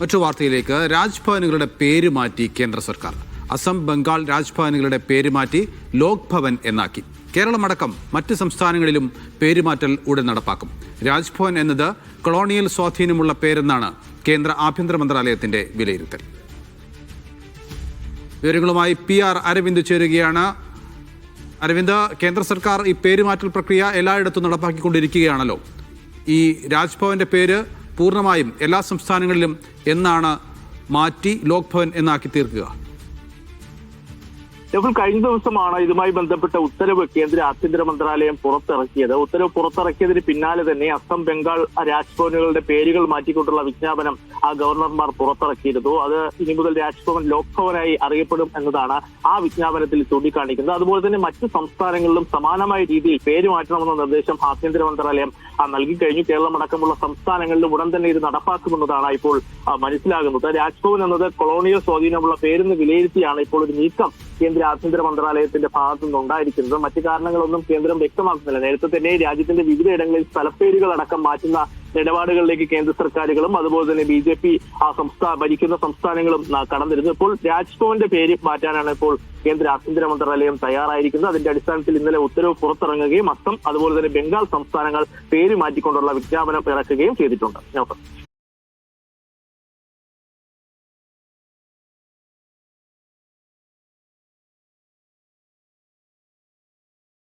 മറ്റു വാർത്തയിലേക്ക് രാജ്ഭവനുകളുടെ പേര് മാറ്റി കേന്ദ്ര സർക്കാർ. അസം ബംഗാൾ രാജ്ഭവനുകളുടെ പേര് മാറ്റി ലോക് ഭവൻ എന്നാക്കി. കേരളമടക്കം മറ്റ് സംസ്ഥാനങ്ങളിലും പേരുമാറ്റൽ ഉടൻ നടപ്പാക്കും. രാജ്ഭവൻ എന്നത് കൊളോണിയൽ സ്വാധീനമുള്ള പേരെന്നാണ് കേന്ദ്ര ആഭ്യന്തര മന്ത്രാലയത്തിന്റെ വിലയിരുത്തൽ. വിവരങ്ങളുമായി പി ആർ അരവിന്ദ് ചേരുകയാണ്. അരവിന്ദ് കേന്ദ്ര സർക്കാർ ഈ പേരുമാറ്റൽ പ്രക്രിയ എല്ലായിടത്തും നടപ്പാക്കിക്കൊണ്ടിരിക്കുകയാണല്ലോ. ഈ രാജ്ഭവന്റെ പേര് പൂർണമായും എല്ലാ സംസ്ഥാനങ്ങളിലും എന്നാണ് മാറ്റി ലോക്ഭവൻ എന്നാക്കി തീർക്കുക. ഇപ്പോൾ കഴിഞ്ഞ ദിവസമാണ് ഇതുമായി ബന്ധപ്പെട്ട ഉത്തരവ് കേന്ദ്ര ആഭ്യന്തര മന്ത്രാലയം പുറത്തിറക്കിയത്. ഉത്തരവ് പുറത്തിറക്കിയതിന് പിന്നാലെ തന്നെ അസം ബംഗാൾ രാജ്ഭവനുകളുടെ പേരുകൾ മാറ്റിക്കൊണ്ടുള്ള വിജ്ഞാപനം ആ ഗവർണർമാർ പുറത്തിറക്കിയിരുന്നു. അത് ഇനി മുതൽ രാജ്ഭവൻ ലോക്ഭവനായി അറിയപ്പെടും എന്നതാണ് ആ വിജ്ഞാപനത്തിൽ ചൂണ്ടിക്കാണിക്കുന്നത്. അതുപോലെ തന്നെ മറ്റ് സംസ്ഥാനങ്ങളിലും സമാനമായ രീതിയിൽ പേര് മാറ്റണമെന്ന നിർദ്ദേശം ആഭ്യന്തര മന്ത്രാലയം ആ, നൽകിക്കഴിഞ്ഞു കേരളം അടക്കമുള്ള സംസ്ഥാനങ്ങളിലും ഉടൻ തന്നെ ഇത് നടപ്പാക്കുമെന്നതാണ് ഇപ്പോൾ മനസ്സിലാകുന്നത്. രാജ്ഭവൻ എന്നത് കൊളോണിയൽ സ്വാധീനമുള്ള പേരെന്ന് വിലയിരുത്തിയാണ് ഇപ്പോൾ ഒരു നീക്കം കേന്ദ്ര ആഭ്യന്തര മന്ത്രാലയത്തിന്റെ ഭാഗത്തു നിന്ന് ഉണ്ടായിരിക്കുന്നത് മറ്റു കാരണങ്ങളൊന്നും കേന്ദ്രം വ്യക്തമാക്കുന്നില്ല. നേരത്തെ തന്നെ രാജ്യത്തിന്റെ വിവിധയിടങ്ങളിൽ സ്ഥലപ്പേരുകൾ അടക്കം മാറ്റുന്ന നിലപാടുകളിലേക്ക് കേന്ദ്ര സർക്കാരുകളും അതുപോലെ തന്നെ ബി ജെ പി ആ സംസ്ഥാന ഭരിക്കുന്ന സംസ്ഥാനങ്ങളും കടന്നിരുന്നു. ഇപ്പോൾ രാജ്ഭവന്റെ പേര് മാറ്റാനാണ് ഇപ്പോൾ കേന്ദ്ര ആഭ്യന്തര മന്ത്രാലയം തയ്യാറായിരിക്കുന്നത്. അതിന്റെ അടിസ്ഥാനത്തിൽ ഇന്നലെ ഉത്തരവ് പുറത്തിറങ്ങുകയും അസം അതുപോലെ തന്നെ ബംഗാൾ സംസ്ഥാനങ്ങൾ പേര് മാറ്റിക്കൊണ്ടുള്ള വിജ്ഞാപനം ഇറക്കുകയും ചെയ്തിട്ടുണ്ട്.